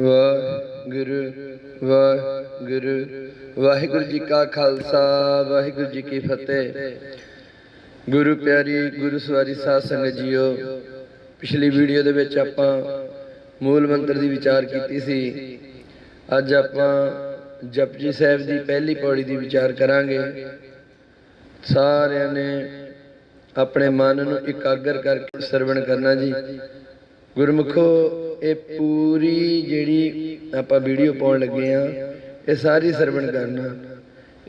ਵਾਹਿਗੁਰੂ ਵਾਹਿਗੁਰੂ ਵਾਹਿਗੁਰੂ ਜੀ ਕਾ ਖਾਲਸਾ, ਵਾਹਿਗੁਰੂ ਜੀ ਕੀ ਫਤਿਹ। ਗੁਰੂ ਪਿਆਰੀ, ਗੁਰੂ ਸਵਾਰੀ ਸਾਧ ਸੰਗਤ ਜੀਓ, ਪਿਛਲੀ ਵੀਡੀਓ ਦੇ ਵਿੱਚ ਆਪਾਂ ਮੂਲ ਮੰਤਰ ਦੀ ਵਿਚਾਰ ਕੀਤੀ ਸੀ। ਅੱਜ ਆਪਾਂ ਜਪਜੀ ਸਾਹਿਬ ਦੀ ਪਹਿਲੀ ਪੌੜੀ ਦੀ ਵਿਚਾਰ ਕਰਾਂਗੇ। ਸਾਰਿਆਂ ਨੇ ਆਪਣੇ ਮਨ ਨੂੰ ਇਕਾਗਰ ਕਰਕੇ ਸਰਵਣ ਕਰਨਾ ਜੀ। ਗੁਰਮੁਖੋ ਇਹ ਪੂਰੀ ਜਿਹੜੀ ਆਪਾਂ ਵੀਡੀਓ ਪਾਉਣ ਲੱਗੇ ਆ ਇਹ ਸਾਰੀ ਸਰਵਣ ਕਰਨਾ।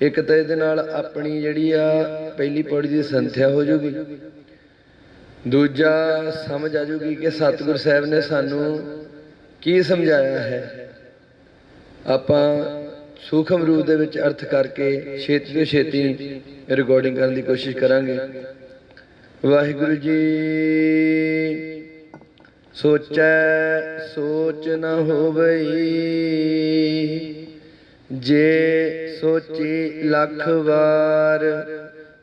ਇੱਕ ਤਾਂ ਇਹਦੇ ਨਾਲ ਆਪਣੀ ਜਿਹੜੀ ਆ ਪਹਿਲੀ ਪੌੜੀ ਦੀ ਸੰਥਿਆ ਹੋ ਜੂਗੀ ਦੂਜਾ ਸਮਝ ਆ ਜੂਗੀ ਕਿ ਸਤਿਗੁਰ ਸਾਹਿਬ ਨੇ ਸਾਨੂੰ ਕੀ ਸਮਝਾਇਆ ਹੈ। ਆਪਾਂ ਸੂਖਮ ਰੂਪ ਦੇ ਵਿੱਚ ਅਰਥ ਕਰਕੇ ਛੇਤੀ ਤੋਂ ਛੇਤੀ ਰਿਕਾਰਡਿੰਗ ਕਰਨ ਦੀ ਕੋਸ਼ਿਸ਼ ਕਰਾਂਗੇ। ਵਾਹਿਗੁਰੂ ਜੀ ਸੋਚੈ, ਸੋਚ ਨ ਹੋਵਈ। ਜੇ ਸੋਚੀ ਲੱਖ ਵਾਰ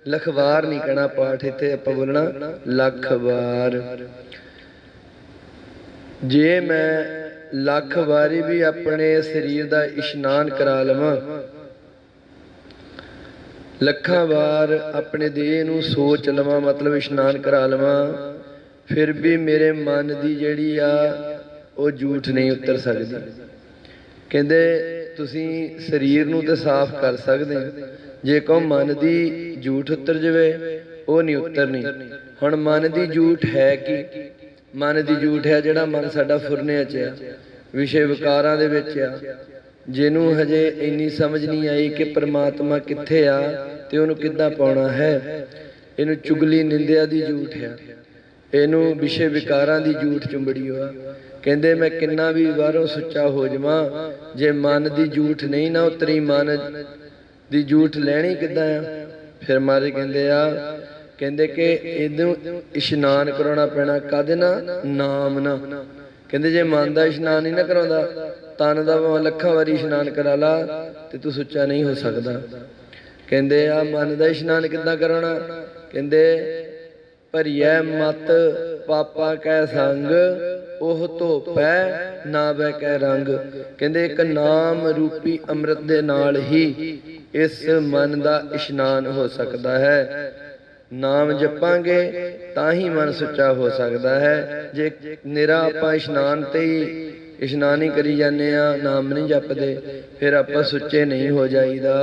ਲੱਖ ਵਾਰ ਨਹੀਂ ਕਹਿਣਾ ਪਾਠ ਇੱਥੇ ਆਪਾਂ ਬੋਲਣਾ, ਲੱਖ ਵਾਰ। ਜੇ ਮੈਂ ਲੱਖ ਵਾਰੀ ਵੀ ਆਪਣੇ ਸਰੀਰ ਦਾ ਇਸ਼ਨਾਨ ਕਰਾ ਲਵਾਂ, ਲੱਖਾਂ ਵਾਰ ਆਪਣੇ ਦੇਹ ਨੂੰ ਸੋਚ ਲਵਾਂ, ਮਤਲਬ ਇਸ਼ਨਾਨ ਕਰਾ ਲਵਾਂ ਫਿਰ ਵੀ ਮੇਰੇ ਮਨ ਦੀ ਜਿਹੜੀ ਆ, ਉਹ ਝੂਠ ਨਹੀਂ ਉਤਰ ਸਕਦੀ। ਕਹਿੰਦੇ, ਤੁਸੀਂ ਸਰੀਰ ਨੂੰ ਤੇ ਸਾਫ਼ ਕਰ ਸਕਦੇ ਜੇ ਕੋ ਮਨ ਦੀ ਝੂਠ ਉਤਰ ਜਾਵੇ, ਉਹ ਨਹੀਂ ਉਤਰਨੀ। ਹੁਣ ਮਨ ਦੀ ਝੂਠ ਹੈ ਕਿ? ਮਨ ਦੀ ਝੂਠ ਹੈ ਜਿਹੜਾ ਮਨ ਸਾਡਾ ਫੁਰਨੇ ਚ ਆ, ਵਿਸ਼ੇ ਵਿਕਾਰਾਂ ਦੇ ਵਿੱਚ ਆ। ਜਿਹਨੂੰ ਹਜੇ ਇੰਨੀ ਸਮਝ ਨਹੀਂ ਆਈ ਕਿ ਪ੍ਰਮਾਤਮਾ ਕਿੱਥੇ ਆ ਤੇ ਉਹਨੂੰ ਕਿੱਦਾਂ ਪਾਉਣਾ ਹੈ। ਇਹਨੂੰ ਚੁਗਲੀ ਨਿੰਦਿਆ ਦੀ ਝੂਠ ਆ। ਇਹਨੂੰ ਵਿਸ਼ੇ ਵਿਕਾਰਾਂ ਦੀ ਝੂਠ ਚੁੰਬੜੀ ਹੋਆ। ਕਹਿੰਦੇ, ਮੈਂ ਕਿੰਨਾ ਵੀ ਬਾਹਰੋਂ ਸੁੱਚਾ ਹੋ ਜਾਵਾਂ, ਜੇ ਮਨ ਦੀ ਝੂਠ ਨਹੀਂ ਨਾ ਉਤਰੀ, ਮਨ ਦੀ ਝੂਠ ਲੈਣੀ ਕਿੱਦਾਂ ਆ? ਫਿਰ ਮਾਰੇ ਕਹਿੰਦੇ, ਆ। ਕਹਿੰਦੇ ਕਿ ਇਹਨੂੰ ਇਸ਼ਨਾਨ ਕਰਾਉਣਾ ਪੈਣਾ ਕਾਦੇ ਨਾਲ? ਨਾਮ ਨਾਲ। ਕਹਿੰਦੇ, ਜੇ ਮਨ ਦਾ ਇਸ਼ਨਾਨ ਹੀ ਨਾ ਕਰਾਉਂਦਾ, ਤਨ ਦਾ ਭਾਵੇਂ ਲੱਖਾਂ ਵਾਰੀ ਇਸ਼ਨਾਨ ਕਰਾ ਲਾ ਤੇ ਤੂੰ ਸੁੱਚਾ ਨਹੀਂ ਹੋ ਸਕਦਾ। ਕਹਿੰਦੇ, ਆ, ਮਨ ਦਾ ਇਸ਼ਨਾਨ ਕਿੱਦਾਂ ਕਰਾਉਣਾ? ਕਹਿੰਦੇ ਭਰੀਐ ਮਤ, ਪਾਪਾ ਕੈ ਸੰਗ, ਉਹ ਧੋਪੈ, ਨਾ ਬੈ ਕੈ ਰੰਗ। ਕਹਿੰਦੇ ਇੱਕ ਨਾਮ ਰੂਪੀ ਅੰਮ੍ਰਿਤ ਦੇ ਨਾਲ ਹੀ ਇਸ ਮਨ ਦਾ ਇਸ਼ਨਾਨ ਹੋ ਸਕਦਾ ਹੈ। ਨਾਮ ਜਪਾਂਗੇ ਤਾਂ ਹੀ ਮਨ ਸੁੱਚਾ ਹੋ ਸਕਦਾ ਹੈ। ਜੇ ਨਿਰਾ ਆਪਾਂ ਇਸ਼ਨਾਨ ਤੇ ਹੀ ਇਸ਼ਨਾਨ ਹੀ ਕਰੀ ਜਾਂਦੇ ਆ ਨਾਮ ਨਹੀਂ ਜਪਦੇ, ਫਿਰ ਆਪਾਂ ਸੁੱਚੇ ਨਹੀਂ ਹੋ ਜਾਈਦਾ।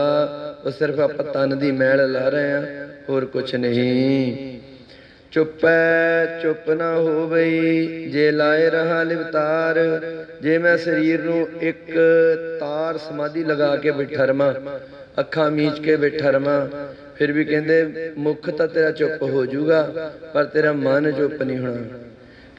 ਉਹ ਸਿਰਫ ਆਪਾਂ ਤਨ ਦੀ ਮੈਲ ਲਾ ਰਹੇ ਆ ਹੋਰ ਕੁਝ ਨਹੀਂ। ਚੁੱਪੈ ਚੁੱਪ ਨਾ ਹੋਵਈ। ਜੇ ਲਾਏ ਰਹਾ ਲਿਵਤਾਰ, ਜੇ ਮੈਂ ਸਰੀਰ ਨੂੰ ਇੱਕ ਤਾਰ ਸਮਾਧੀ ਲਗਾ ਕੇ ਬਿਠਾ ਰਵਾਂ, ਅੱਖਾਂ ਮੀਚ ਕੇ ਬਿਠਾ ਰਵਾਂ, ਫਿਰ ਵੀ ਕਹਿੰਦੇ, ਮੁਖ ਤਾਂ ਤੇਰਾ ਚੁੱਪ ਹੋ ਜਾਊਗਾ, ਪਰ ਤੇਰਾ ਮਨ ਚੁੱਪ ਨਹੀਂ ਹੋਣਾ।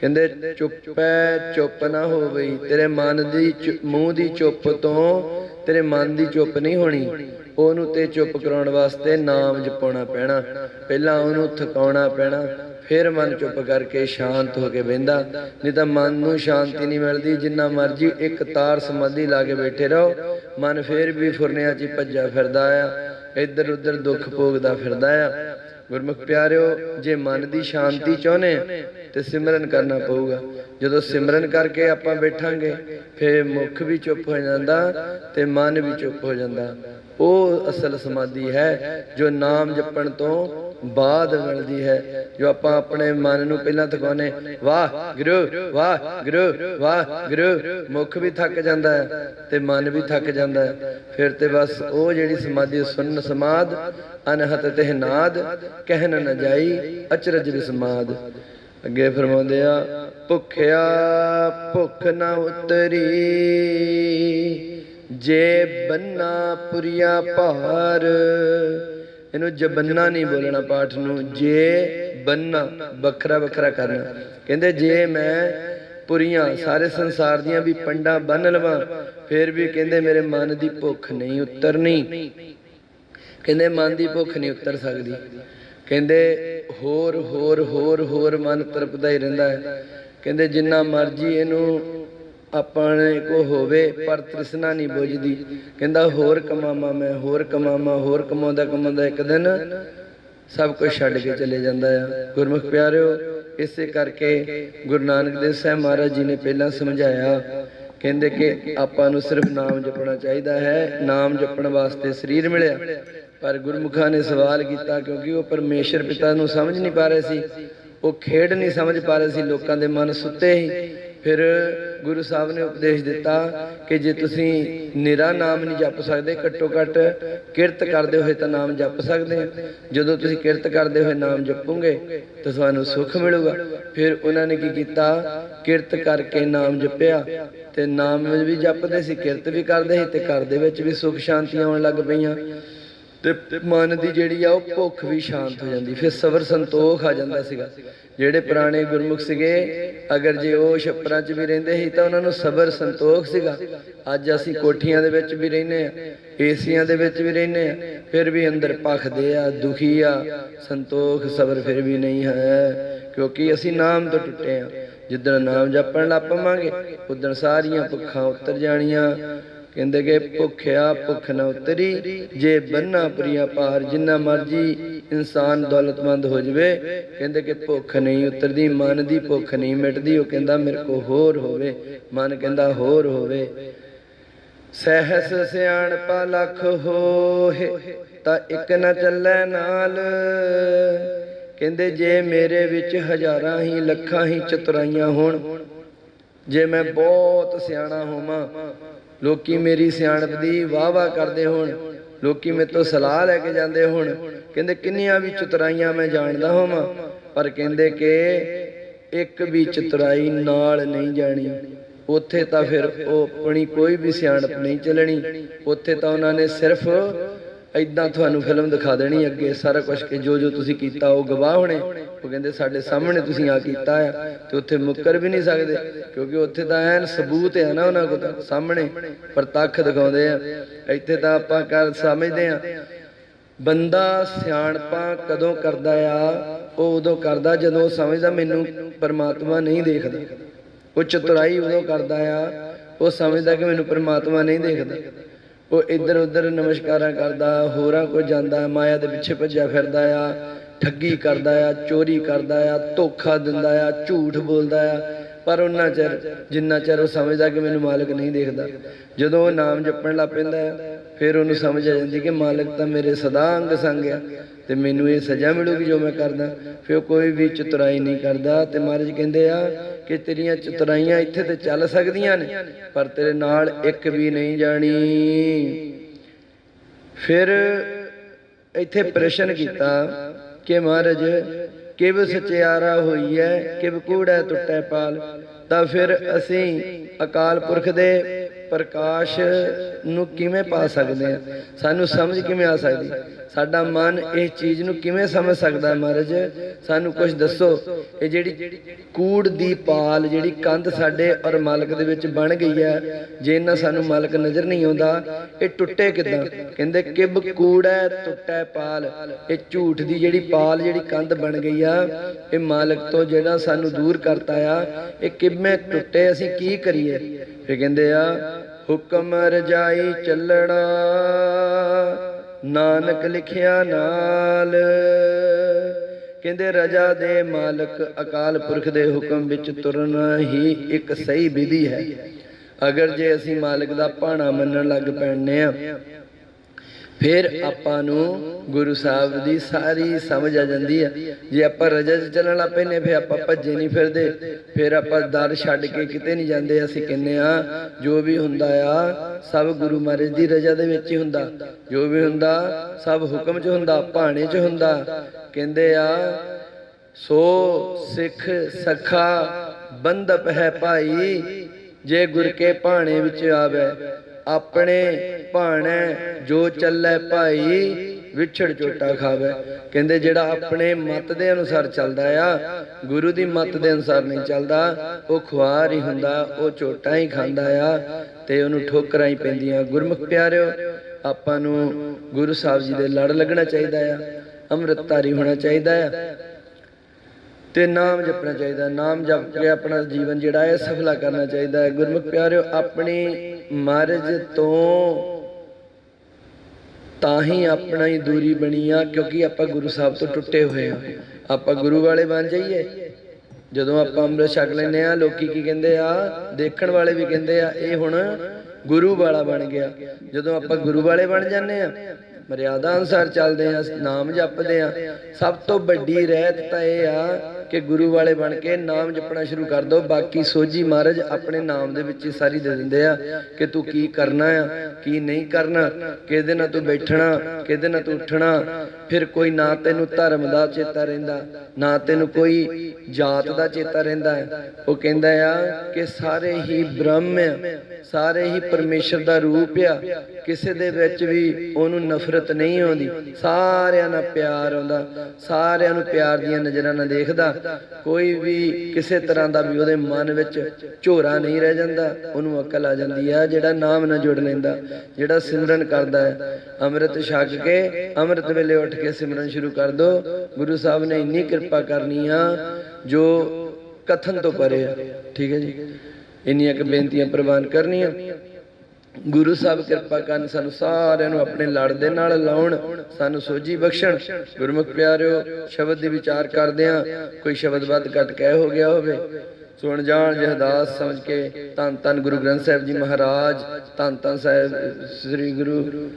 ਕਹਿੰਦੇ, ਚੁੱਪੈ ਚੁੱਪ ਨਾ ਹੋਵਈ। ਤੇਰੇ ਮਨ ਦੀ ਚੁ- ਮੂੰਹ ਦੀ ਚੁੱਪ ਤੋਂ ਤੇਰੇ ਮਨ ਦੀ ਚੁੱਪ ਨਹੀਂ ਹੋਣੀ। ਉਹਨੂੰ ਤੇ ਚੁੱਪ ਕਰਾਉਣ ਵਾਸਤੇ ਨਾਮ ਜਪਾਉਣਾ ਪੈਣਾ। ਪਹਿਲਾਂ ਉਹਨੂੰ ਥਕਾਉਣਾ ਪੈਣਾ। ਫਿਰ ਮਨ ਚੁੱਪ ਕਰਕੇ ਸ਼ਾਂਤ ਹੋ ਕੇ ਬਹਿੰਦਾ। ਨਹੀਂ ਤਾਂ ਮਨ ਨੂੰ ਸ਼ਾਂਤੀ ਨਹੀਂ ਮਿਲਦੀ, ਜਿੰਨਾ ਮਰਜ਼ੀ ਇੱਕ ਤਾਰ ਸਮਾਧੀ ਲਾ ਕੇ ਬੈਠੇ ਰਹੋ। ਮਨ ਫਿਰ ਵੀ ਫੁਰਨਿਆਂ 'ਚ ਹੀ ਭੱਜਾ ਫਿਰਦਾ ਆ। ਇੱਧਰ ਉੱਧਰ ਦੁੱਖ ਭੋਗਦਾ ਫਿਰਦਾ ਆ। ਗੁਰਮੁਖ ਪਿਆਰਿਓ, ਜੇ ਮਨ ਦੀ ਸ਼ਾਂਤੀ ਚਾਹੁੰਦੇ ਤੇ ਸਿਮਰਨ ਕਰਨਾ ਪਊਗਾ। ਜਦੋਂ ਸਿਮਰਨ ਕਰਕੇ ਆਪਾਂ ਬੈਠਾਂਗੇ, ਫਿਰ ਮੁਖ ਵੀ ਚੁੱਪ ਹੋ ਜਾਂਦਾ ਤੇ ਮਨ ਵੀ ਚੁੱਪ ਹੋ ਜਾਂਦਾ। ਉਹ ਅਸਲ ਸਮਾਧੀ ਹੈ ਜੋ ਨਾਮ ਜਪਣ ਤੋਂ ਬਾਅਦ ਮਿਲਦੀ ਹੈ, ਜੋ ਆਪਾਂ ਆਪਣੇ ਮਨ ਨੂੰ ਪਹਿਲਾਂ ਥਕਾਉਨੇ ਵਾਹ, ਗੁਰੂ ਵਾਹ ਗੁਰੂ ਵਾਹ, ਗੁਰੂ। ਮੁਖ ਵੀ ਥੱਕ ਜਾਂਦਾ ਹੈ ਤੇ ਮਨ ਵੀ ਥੱਕ ਜਾਂਦਾ ਹੈ। ਫਿਰ ਤੇ ਬਸ ਉਹ ਜਿਹੜੀ ਸਮਾਧੀ ਸੁਨ ਸਮਾਦ ਅਨਹਤ ਤਹਿ ਨਾਦ ਕਹਿਨ ਨ ਜਾਈ, ਅਚਰਜ ਵਿਸਮਾਦ। ਅੱਗੇ ਫਰਮਾਉਂਦੇ ਆ, ਭੁੱਖਿਆ, ਭੁੱਖ ਨਾ ਉਤਰੀ। ਜੇ ਬੰਨਾ ਪੁਰੀਆ ਭਾਰ ਇਹਨੂੰ ਜਬੰਨਾ ਨਹੀਂ ਬੋਲਣਾ ਪਾਠ ਨੂੰ, ਜੇ ਬੰਨਾ, ਵੱਖਰਾ ਵੱਖਰਾ ਕਰਨਾ। ਕਹਿੰਦੇ, ਜੇ ਮੈਂ ਪੁਰੀਆਂ, ਸਾਰੇ ਸੰਸਾਰ ਦੀਆਂ ਵੀ ਪੰਡਾਂ ਬੰਨ ਲਵਾਂ, ਫਿਰ ਵੀ ਕਹਿੰਦੇ, ਮੇਰੇ ਮਨ ਦੀ ਭੁੱਖ ਨਹੀਂ ਉਤਰਨੀ। ਕਹਿੰਦੇ, ਮਨ ਦੀ ਭੁੱਖ ਨਹੀਂ ਉਤਰ ਸਕਦੀ। ਕਹਿੰਦੇ, ਹੋਰ ਹੋਰ ਹੋਰ ਹੋਰ ਮਨ ਤਰਪਦਾ ਹੀ ਰਹਿੰਦਾ ਹੈ। ਕਹਿੰਦੇ, ਜਿੰਨਾ ਮਰਜ਼ੀ ਇਹਨੂੰ ਆਪਣੇ ਕੋ ਹੋਵੇ, ਪਰ ਤ੍ਰਿਸ਼ਨਾ ਨਹੀਂ ਬੁਝਦੀ। ਕਹਿੰਦਾ, ਹੋਰ ਕਮਾਵਾਂ ਮੈਂ, ਹੋਰ ਕਮਾਵਾਂ, ਹੋਰ ਕਮਾਉਂਦਾ ਕਮਾਉਂਦਾ ਇੱਕ ਦਿਨ ਸਭ ਕੁਝ ਛੱਡ ਕੇ ਚਲੇ ਜਾਂਦਾ ਆ। ਗੁਰਮੁਖ ਪਿਆਰਿਓ, ਇਸੇ ਕਰਕੇ ਗੁਰੂ ਨਾਨਕ ਦੇਵ ਸਾਹਿਬ ਮਹਾਰਾਜ ਜੀ ਨੇ ਪਹਿਲਾਂ ਸਮਝਾਇਆ, ਕਹਿੰਦੇ ਕਿ ਆਪਾਂ ਨੂੰ ਸਿਰਫ ਨਾਮ ਜਪਣਾ ਚਾਹੀਦਾ ਹੈ। ਨਾਮ ਜਪਣ ਵਾਸਤੇ ਸਰੀਰ ਮਿਲਿਆ। ਪਰ ਗੁਰਮੁਖਾਂ ਨੇ ਸਵਾਲ ਕੀਤਾ ਕਿਉਂਕਿ ਉਹ ਪਰਮੇਸ਼ਰ ਪਿਤਾ ਨੂੰ ਸਮਝ ਨਹੀਂ ਪਾ ਰਹੇ ਸੀ। ਉਹ ਖੇਡ ਨਹੀਂ ਸਮਝ ਪਾ ਰਹੇ ਸੀ। ਲੋਕਾਂ ਦੇ ਮਨ ਸੁੱਤੇ ਹੀ ਫਿਰ ਗੁਰੂ ਸਾਹਿਬ ਨੇ ਉਪਦੇਸ਼ ਦਿੱਤਾ ਕਿ ਜੇ ਤੁਸੀਂ ਨਿਰਾ ਨਾਮ ਨਹੀਂ ਜਪ ਸਕਦੇ, ਘੱਟੋ ਘੱਟ ਕਿਰਤ ਕਰਦੇ ਹੋਏ ਤਾਂ ਨਾਮ ਜਪ ਸਕਦੇ ਜਦੋਂ ਤੁਸੀਂ ਕਿਰਤ ਕਰਦੇ ਹੋਏ ਨਾਮ ਜਪੋਗੇ ਤਾਂ ਤੁਹਾਨੂੰ ਸੁੱਖ ਮਿਲੂਗਾ। ਫਿਰ ਉਹਨਾਂ ਨੇ ਕੀ ਕੀਤਾ? ਕਿਰਤ ਕਰਕੇ ਨਾਮ ਜਪਿਆ ਤੇ ਨਾਮ ਵੀ ਜਪਦੇ ਸੀ, ਕਿਰਤ ਵੀ ਕਰਦੇ ਸੀ ਤੇ ਘਰ ਦੇ ਵਿੱਚ ਵੀ ਸੁੱਖ ਸ਼ਾਂਤੀ ਆਉਣ ਲੱਗ ਪਈਆਂ। ਤੇ ਮਨ ਦੀ ਜਿਹੜੀ ਆ ਉਹ ਭੁੱਖ ਵੀ ਸ਼ਾਂਤ ਹੋ ਜਾਂਦੀ। ਫਿਰ ਸਬਰ ਸੰਤੋਖ ਆ ਜਾਂਦਾ ਸੀਗਾ। ਜਿਹੜੇ ਪੁਰਾਣੇ ਗੁਰਮੁਖ ਸੀਗੇ, ਅਗਰ ਜੇ ਉਹ ਛੱਪਰਾਂ 'ਚ ਵੀ ਰਹਿੰਦੇ ਸੀ ਤਾਂ ਉਹਨਾਂ ਨੂੰ ਸਬਰ ਸੰਤੋਖ ਸੀਗਾ। ਅੱਜ ਅਸੀਂ ਕੋਠੀਆਂ ਦੇ ਵਿੱਚ ਵੀ ਰਹਿੰਦੇ ਆ, ਏਸੀਆਂ ਦੇ ਵਿੱਚ ਵੀ ਰਹਿੰਦੇ ਆ, ਫਿਰ ਵੀ ਅੰਦਰ ਭਖਦੇ ਆ, ਦੁਖੀ ਆ, ਸੰਤੋਖ, ਸਬਰ ਫਿਰ ਵੀ ਨਹੀਂ ਹੈ। ਕਿਉਂਕਿ ਅਸੀਂ ਨਾਮ ਤੋਂ ਟੁੱਟੇ ਆ। ਜਿੱਦਣ ਨਾਮ ਜਪਣ ਲੱਗ ਪਵਾਂਗੇ ਉਦੋਂ ਸਾਰੀਆਂ ਭੁੱਖਾਂ ਉਤਰ ਜਾਣੀਆਂ। ਕਹਿੰਦੇ ਕਿ ਭੁੱਖਿਆ ਭੁੱਖ ਨਾ ਉਤਰੀ, ਜੇ ਬੰਨਾ ਪ੍ਰਿਆ ਪਾਰ ਜਿੰਨਾ ਮਰਜ਼ੀ ਇਨਸਾਨ ਦੌਲਤਮੰਦ ਹੋ ਜਾਵੇ, ਕਹਿੰਦੇ ਕਿ ਭੁੱਖ ਨਹੀਂ ਉਤਰਦੀ, ਮਨ ਦੀ ਭੁੱਖ ਨਹੀਂ ਮਿਟਦੀ, ਉਹ ਕਹਿੰਦਾ ਮੇਰੇ ਕੋ ਹੋਰ ਹੋਵੇ, ਮਨ ਕਹਿੰਦਾ ਹੋਰ ਹੋਵੇ। ਸਹਿਸ ਸਿਆਣਪਾ ਲੱਖ ਹੋਏ ਤਾਂ ਇੱਕ ਨਾ ਚੱਲੈ ਨਾਲ। ਕਹਿੰਦੇ ਜੇ ਮੇਰੇ ਵਿੱਚ ਹਜ਼ਾਰਾਂ ਹੀ ਲੱਖਾਂ ਹੀ ਚਤੁਰਾਈਆਂ ਹੋਣ, ਜੇ ਮੈਂ ਬਹੁਤ ਸਿਆਣਾ ਹੋਵਾਂ ਲੋਕੀ ਮੇਰੀ ਸਿਆਣਪ ਦੀ ਵਾਹ ਵਾਹ ਕਰਦੇ ਹੋਣ। ਲੋਕੀ ਮੇਰੇ ਤੋਂ ਸਲਾਹ ਲੈ ਕੇ ਜਾਂਦੇ ਹੋਣ। ਕਹਿੰਦੇ, ਕਿੰਨੀਆਂ ਵੀ ਚਤੁਰਾਈਆਂ ਮੈਂ ਜਾਣਦਾ ਹੋਵਾਂ, ਪਰ ਕਹਿੰਦੇ ਕਿ ਇੱਕ ਵੀ ਚਤਰਾਈ ਨਾਲ ਨਹੀਂ ਜਾਣੀ। ਉੱਥੇ ਤਾਂ ਫਿਰ ਉਹ ਆਪਣੀ ਕੋਈ ਵੀ ਸਿਆਣਪ ਨਹੀਂ ਚੱਲਣੀ। ਉੱਥੇ ਤਾਂ ਉਹਨਾਂ ਨੇ ਸਿਰਫ ਐਦਾਂ ਤੁਹਾਨੂੰ ਫਿਲਮ ਦਿਖਾ ਦੇਣੀ ਅੱਗੇ। ਸਾਰਾ ਕੁਝ ਕਿ ਜੋ ਜੋ ਤੁਸੀਂ ਕੀਤਾ, ਉਹ ਗਵਾਹ ਹੋਣੇ। ਉਹ ਕਹਿੰਦੇ ਸਾਡੇ ਸਾਹਮਣੇ ਤੁਸੀਂ ਆ ਕੀਤਾ ਆ ਤੇ ਉੱਥੇ ਮੁੱਕਰ ਵੀ ਨਹੀਂ ਸਕਦੇ, ਕਿਉਂਕਿ ਉੱਥੇ ਤਾਂ ਐਨ ਸਬੂਤ ਹੈ ਨਾ ਉਹਨਾਂ ਕੋਲ ਸਾਹਮਣੇ ਪ੍ਰਤੱਖ ਦਿਖਾਉਂਦੇ ਆ। ਇੱਥੇ ਤਾਂ ਆਪਾਂ ਕਰ ਸਮਝਦੇ ਆ, ਬੰਦਾ ਸਿਆਣਪਾਂ ਕਦੋਂ ਕਰਦਾ ਆ, ਉਹ ਉਦੋਂ ਕਰਦਾ ਜਦੋਂ ਉਹ ਸਮਝਦਾ ਮੈਨੂੰ ਪਰਮਾਤਮਾ ਨਹੀਂ ਦੇਖਦਾ। ਉਹ ਚਤੁਰਾਈ ਉਦੋਂ ਕਰਦਾ ਆ, ਉਹ ਸਮਝਦਾ ਕਿ ਮੈਨੂੰ ਪਰਮਾਤਮਾ ਨਹੀਂ ਦੇਖਦਾ। ਉਹ ਇੱਧਰ ਉੱਧਰ ਨਮਸਕਾਰਾਂ ਕਰਦਾ, ਹੋਰਾਂ ਕੋ ਜਾਂਦਾ, ਮਾਇਆ ਦੇ ਪਿੱਛੇ ਭੱਜਿਆ ਫਿਰਦਾ ਆ ਠੱਗੀ ਕਰਦਾ ਆ ਚੋਰੀ ਕਰਦਾ ਆ ਧੋਖਾ ਦਿੰਦਾ ਆ ਝੂਠ ਬੋਲਦਾ ਆ। ਪਰ ਉਹਨਾਂ ਚਿਰ ਜਿੰਨਾ ਚਿਰ ਉਹ ਸਮਝਦਾ ਕਿ ਮੈਨੂੰ ਮਾਲਕ ਨਹੀਂ ਦੇਖਦਾ ਜਦੋਂ ਉਹ ਨਾਮ ਜਪਣ ਲੱਗ ਪੈਂਦਾ ਹੈ, ਫਿਰ ਉਹਨੂੰ ਸਮਝ ਆ ਜਾਂਦੀ ਕਿ ਮਾਲਕ ਤਾਂ ਮੇਰੇ ਸਦਾ ਅੰਗ ਸੰਗ ਆ ਤੇ ਮੈਨੂੰ ਇਹ ਸਜ਼ਾ ਮਿਲੂਗੀ ਜੋ ਮੈਂ ਕਰਦਾ। ਫਿਰ ਉਹ ਕੋਈ ਵੀ ਚਤੁਰਾਈ ਨਹੀਂ ਕਰਦਾ ਤੇ ਮਹਾਰਾਜ ਕਹਿੰਦੇ ਆ ਕਿ ਤੇਰੀਆਂ ਚਤੁਰਾਈਆਂ ਇੱਥੇ ਤੇ ਚੱਲ ਸਕਦੀਆਂ ਨੇ ਪਰ ਤੇਰੇ ਨਾਲ ਇੱਕ ਵੀ ਨਹੀਂ ਜਾਣੀ। ਫਿਰ ਇੱਥੇ ਪ੍ਰਸ਼ਨ ਕੀਤਾ ਕਿ ਮਹਾਰਾਜ, ਕਿਵ ਸਚਿਆਰਾ ਹੋਈ ਹੈ ਕਿਵ ਕੂੜਾ ਟੁੱਟੈ ਪਾਲ। ਤਾਂ ਫਿਰ ਅਸੀਂ ਅਕਾਲ ਪੁਰਖ ਦੇ ਪ੍ਰਕਾਸ਼ ਨੂੰ ਕਿਵੇਂ ਪਾ ਸਕਦੇ ਆ ਸਾਨੂੰ ਸਮਝ ਕਿਵੇਂ ਆ ਸਕਦੀ? ਸਾਡਾ ਮਨ ਇਸ ਚੀਜ਼ ਨੂੰ ਕਿਵੇਂ ਸਮਝ ਸਕਦਾ ਮਹਾਰਾਜ? ਸਾਨੂੰ ਕੁਝ ਦੱਸੋ? ਇਹ ਜਿਹੜੀ ਕੂੜ ਦੀ ਪਾਲ, ਜਿਹੜੀ ਕੰਧ ਸਾਡੇ ਔਰ ਮਾਲਕ ਦੇ ਵਿੱਚ ਬਣ ਗਈ ਹੈ, ਜੇ ਇਹਨਾਂ ਸਾਨੂੰ ਮਾਲਕ ਨਜ਼ਰ ਨਹੀਂ ਆਉਂਦਾ, ਇਹ ਟੁੱਟੇ ਕਿਦਾਂ? ਕਹਿੰਦੇ ਕਿਬ ਕੂੜ ਹੈ ਟੁੱਟੈ ਪਾਲ। ਇਹ ਝੂਠ ਦੀ ਜਿਹੜੀ ਪਾਲ, ਜਿਹੜੀ ਕੰਧ ਬਣ ਗਈ ਆ, ਇਹ ਮਾਲਕ ਤੋਂ ਜਿਹੜਾ ਸਾਨੂੰ ਦੂਰ ਕਰਤਾ ਆ, ਇਹ ਕਿਵੇਂ ਟੁੱਟੇ? ਅਸੀਂ ਕੀ ਕਰੀਏ? ਫਿਰ ਕਹਿੰਦੇ ਆ, ਹੁਕਮ ਰਜਾਈ ਚੱਲਣਾ, ਨਾਨਕ ਲਿਖਿਆ ਨਾਲ। ਕਹਿੰਦੇ, ਰਜਾ ਦੇ ਮਾਲਕ ਅਕਾਲ ਪੁਰਖ ਦੇ ਹੁਕਮ ਵਿੱਚ ਤੁਰਨਾ ਹੀ ਇੱਕ ਸਹੀ ਵਿਧੀ ਹੈ। ਅਗਰ ਜੇ ਅਸੀਂ ਮਾਲਕ ਦਾ ਭਾਣਾ ਮੰਨਣ ਲੱਗ ਪੈਣੇ ਆ ਫਿਰ ਆਪਾਂ ਨੂੰ ਗੁਰੂ ਸਾਹਿਬ ਦੀ ਸਾਰੀ ਸਮਝ ਆ ਜਾਂਦੀ ਆ। ਜੇ ਆਪਾਂ ਰਜਾ 'ਚ ਚੱਲਣ ਲੱਗ ਪੈਨੇ ਫਿਰ ਆਪਾਂ ਭੱਜੇ ਨਹੀਂ ਫਿਰਦੇ। ਫਿਰ ਆਪਾਂ ਦਰ ਛੱਡ ਕੇ ਕਿਤੇ ਨਹੀਂ ਜਾਂਦੇ, ਅਸੀਂ ਕਹਿੰਨੇ ਆ ਜੋ ਵੀ ਹੁੰਦਾ ਆ, ਸਭ ਗੁਰੂ ਮਹਾਰਾਜ ਦੀ ਰਜਾ ਦੇ ਵਿੱਚ ਹੀ ਹੁੰਦਾ। ਜੋ ਵੀ ਹੁੰਦਾ, ਸਭ ਹੁਕਮ 'ਚ ਹੁੰਦਾ, ਭਾਣੇ 'ਚ ਹੁੰਦਾ। ਕਹਿੰਦੇ ਆ, ਸੋ ਸਿੱਖ ਸਖਾ ਬੰਦਪ ਹੈ ਭਾਈ, ਜੇ ਗੁਰ ਕੇ ਭਾਣੇ ਵਿੱਚ ਆਵੇ ਆਪਣੇ ਭਾਣੇ ਜੋ ਚੱਲੇ ਭਾਈ ਵਿਛੜ ਝੋਟਾ ਖਾਵੇ। ਕਹਿੰਦੇ ਜਿਹੜਾ ਆਪਣੇ ਮਤ ਦੇ ਅਨੁਸਾਰ ਚੱਲਦਾ ਆ, ਗੁਰੂ ਦੀ ਮਤ ਦੇ ਅਨੁਸਾਰ ਨਹੀਂ ਚੱਲਦਾ, ਉਹ ਖੁਆਰ ਹੀ ਹੁੰਦਾ, ਉਹ ਝੋਟਾ ਹੀ ਖਾਂਦਾ ਆ ਤੇ ਉਹਨੂੰ ਠੋਕਰਾਂ ਹੀ ਪੈਂਦੀਆਂ। ਗੁਰਮੁਖ ਪਿਆਰਿਓ, ਆਪਾਂ ਨੂੰ ਗੁਰੂ ਸਾਹਿਬ ਜੀ ਦੇ ਲੜ ਲੱਗਣਾ ਚਾਹੀਦਾ ਆ, ਅੰਮ੍ਰਿਤਧਾਰੀ ਹੋਣਾ ਚਾਹੀਦਾ ਆ। ਤੇ ਨਾਮ ਜਪਣਾ ਚਾਹੀਦਾ, ਨਾਮ ਜਪ ਕੇ ਆਪਣਾ ਜੀਵਨ ਜਿਹੜਾ ਹੈ ਸਫਲਾ ਕਰਨਾ ਚਾਹੀਦਾ। ਹੈ ਗੁਰਮੁਖ ਪਿਆਰਿਓ, ਆਪਣੀ ਮਰਜ਼ ਤੋਂ ਤਾਂ ਹੀ ਆਪਣਾ ਹੀ ਦੂਰੀ ਬਣੀ ਆ, ਕਿਉਂਕਿ ਆਪਾਂ ਗੁਰੂ ਸਾਹਿਬ ਤੋਂ ਟੁੱਟੇ ਹੋਏ ਆ। ਆਪਾਂ ਗੁਰੂ ਵਾਲੇ ਬਣ ਜਾਈਏ। ਜਦੋਂ ਆਪਾਂ ਅੰਮ੍ਰਿਤ ਛਕ ਲੈਂਦੇ ਆ, ਲੋਕੀ ਕੀ ਕਹਿੰਦੇ ਆ, ਦੇਖਣ ਵਾਲੇ ਵੀ ਕਹਿੰਦੇ ਆ, ਇਹ ਹੁਣ ਗੁਰੂ ਵਾਲਾ ਬਣ ਗਿਆ। ਜਦੋਂ ਆਪਾਂ ਗੁਰੂ ਵਾਲੇ ਬਣ ਜਾਂਦੇ ਆ, ਮਰਿਆਦਾ ਅਨੁਸਾਰ ਚੱਲਦੇ ਆ, ਨਾਮ ਜਪਦੇ ਆ, ਸਭ ਤੋਂ ਵੱਡੀ ਰਹਿਤ ਤਾਂ ਇਹ ਆ ਕਿ ਗੁਰੂ ਵਾਲੇ ਬਣ ਕੇ ਨਾਮ ਜਪਣਾ ਸ਼ੁਰੂ ਕਰ ਦੋ। ਬਾਕੀ ਸੋਝੀ ਮਹਾਰਾਜ ਆਪਣੇ ਨਾਮ ਦੇ ਵਿੱਚ ਸਾਰੀ ਦੇ ਦਿੰਦੇ ਆ ਕਿ ਤੂੰ ਕੀ ਕਰਨਾ ਆ। ਕੀ ਨਹੀਂ ਕਰਨਾ? ਕਿਹਦੇ ਨਾਲ ਤੂੰ ਬੈਠਣਾ? ਕਿਹਦੇ ਨਾਲ ਤੂੰ ਉੱਠਣਾ? ਫਿਰ ਕੋਈ ਨਾ ਤੈਨੂੰ ਧਰਮ ਦਾ ਚੇਤਾ ਰਹਿੰਦਾ, ਨਾ ਤੈਨੂੰ ਕੋਈ ਜਾਤ ਦਾ ਚੇਤਾ ਰਹਿੰਦਾ ਉਹ ਕਹਿੰਦਾ ਆ ਕਿ ਸਾਰੇ ਹੀ ਬ੍ਰਹਮ ਆ, ਸਾਰੇ ਹੀ ਪਰਮੇਸ਼ਰ ਦਾ ਰੂਪ ਆ। ਕਿਸੇ ਦੇ ਵਿੱਚ ਵੀ ਉਹਨੂੰ ਨਫ਼ਰਤ ਨਹੀਂ ਆਉਂਦੀ। ਸਾਰਿਆਂ ਨਾਲ ਪਿਆਰ ਆਉਂਦਾ, ਸਾਰਿਆਂ ਨੂੰ ਪਿਆਰ ਦੀਆਂ ਨਜ਼ਰਾਂ ਨਾਲ ਦੇਖਦਾ। ਕੋਈ ਵੀ ਕਿਸੇ ਤਰ੍ਹਾਂ ਦਾ ਵੀ ਉਹਦੇ ਮਨ ਵਿੱਚ ਝੋਰਾ ਨਹੀਂ ਰਹਿ ਜਾਂਦਾ, ਉਹਨੂੰ ਅਕਲ ਆ ਜਾਂਦੀ ਆ, ਜਿਹੜਾ ਨਾਮ ਨਾਲ ਜੁੜ ਲੈਂਦਾ। ਜਿਹੜਾ ਸਿਮਰਨ ਕਰਦਾ ਹੈ, ਅੰਮ੍ਰਿਤ ਛਕ ਕੇ, ਅੰਮ੍ਰਿਤ ਵੇਲੇ ਉੱਠ ਕੇ ਸਿਮਰਨ ਸ਼ੁਰੂ ਕਰ ਦੋ। ਗੁਰੂ ਸਾਹਿਬ ਨੇ ਇੰਨੀ ਕਿਰਪਾ ਕਰਨੀ ਆ, ਜੋ ਕਥਨ ਤੋਂ ਪਰੇ ਆ। ਠੀਕ ਹੈ ਜੀ? ਇੰਨੀਆਂ ਕੁ ਬੇਨਤੀਆਂ ਪ੍ਰਵਾਨ ਕਰਨੀਆਂ। ਗੁਰੂ ਸਾਹਿਬ ਕਿਰਪਾ ਕਰਨ ਸਾਨੂੰ ਸਾਰਿਆਂ ਨੂੰ ਆਪਣੇ ਲੜ ਦੇ ਨਾਲ ਲਾਉਣ, ਸਾਨੂੰ ਸੋਝੀ ਬਖਸ਼ਣ। ਗੁਰਮੁਖ ਪਿਆਰਿਓ, ਸ਼ਬਦ ਦੇ ਵਿਚਾਰ ਕਰਦੇ ਆ। ਕੋਈ ਸ਼ਬਦ ਵੱਧ ਘਟ ਕਹਿ ਹੋ ਗਿਆ ਹੋਵੇ। ਸੁਣ ਜਾਣ ਜਹਦਾਸ ਸਮਝ ਕੇ ਧੰਨ ਧੰਨ ਗੁਰੂ ਗ੍ਰੰਥ ਸਾਹਿਬ ਜੀ ਮਹਾਰਾਜ, ਧੰਨ ਧੰਨ ਸਾਹਿਬ ਸ੍ਰੀ ਗੁਰੂ।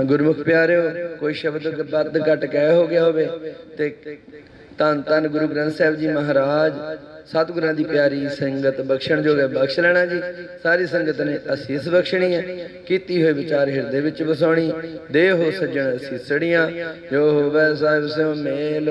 ਗੁਰਮੁਖ ਪਿਆਰਿਓ, ਕੋਈ ਸ਼ਬਦ ਵੱਧ ਘਟ ਕਹਿ ਹੋ ਗਿਆ ਹੋਵੇ ਤੇ ਧੰਨ ਧੰਨ ਗੁਰੂ ਗ੍ਰੰਥ ਸਾਹਿਬ ਜੀ ਮਹਾਰਾਜ, ਸਤਿਗੁਰਾਂ ਦੀ ਪਿਆਰੀ ਸੰਗਤ ਬਖਸ਼ਣ ਜੋਗੇ ਬਖਸ਼ ਲੈਣਾ ਜੀ। ਸਾਰੀ ਸੰਗਤ ਨੇ ਅਸੀਸ ਬਖਸ਼ਣੀ ਹੈ, ਕੀਤੀ ਹੋਈ ਵਿਚਾਰ ਹਿਰਦੇ ਵਿੱਚ ਵਸਾਉਣੀ ਦੇ ਹੋ ਸੱਜਣ ਅਸੀਸੜੀਆਂ ਜੋ ਹੋਵੇ ਸਾਹਿਬ ਸਿਓ ਮੇਲ।